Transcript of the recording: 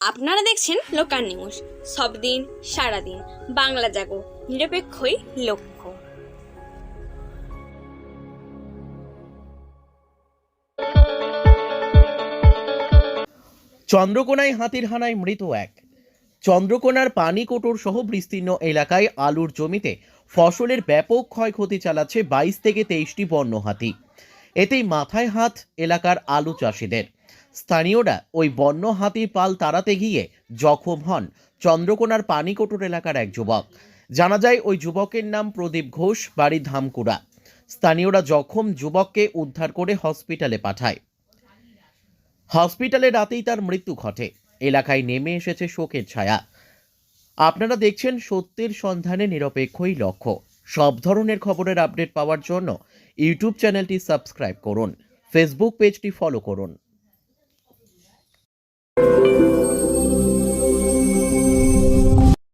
আপনারা দেখছেন local news. সব দিন সারাদিন বাংলা জাগো, নিরপেক্ষই লক্ষ্য। চন্দ্রকোনায় হাতির হানায় মৃত এক। চন্দ্রকোনার পানিকোটর সহ বিস্তীর্ণ এলাকায় আলুর জমিতে ফসলের ব্যাপক ক্ষয়ক্ষতি চালাচ্ছে বাইশ থেকে তেইশটি বন্য হাতি। এতেই মাথায় হাত এলাকার আলু চাষিদের। স্থানীয়রা ওই বন্য হাতির পাল তাড়াতে গিয়ে জখম হন চন্দ্রকোনার পানিকোটর এলাকার এক যুবক। জানা যায় ওই যুবকের নাম প্রদীপ ঘোষ, বাড়ি ধামকুড়া। স্থানীয়রা জখম যুবককে উদ্ধার করে হসপিটালে পাঠায়। হসপিটালে রাতেই তার মৃত্যু ঘটে। এলাকায় নেমে এসেছে শোকের ছায়া। আপনারা দেখছেন সত্যের সন্ধানে নিরপেক্ষই লক্ষ্য। সব ধরনের খবরের আপডেট পাওয়ার জন্য ইউটিউব চ্যানেলটি সাবস্ক্রাইব করুন। ফেসবুক পেজটি ফলো করুন।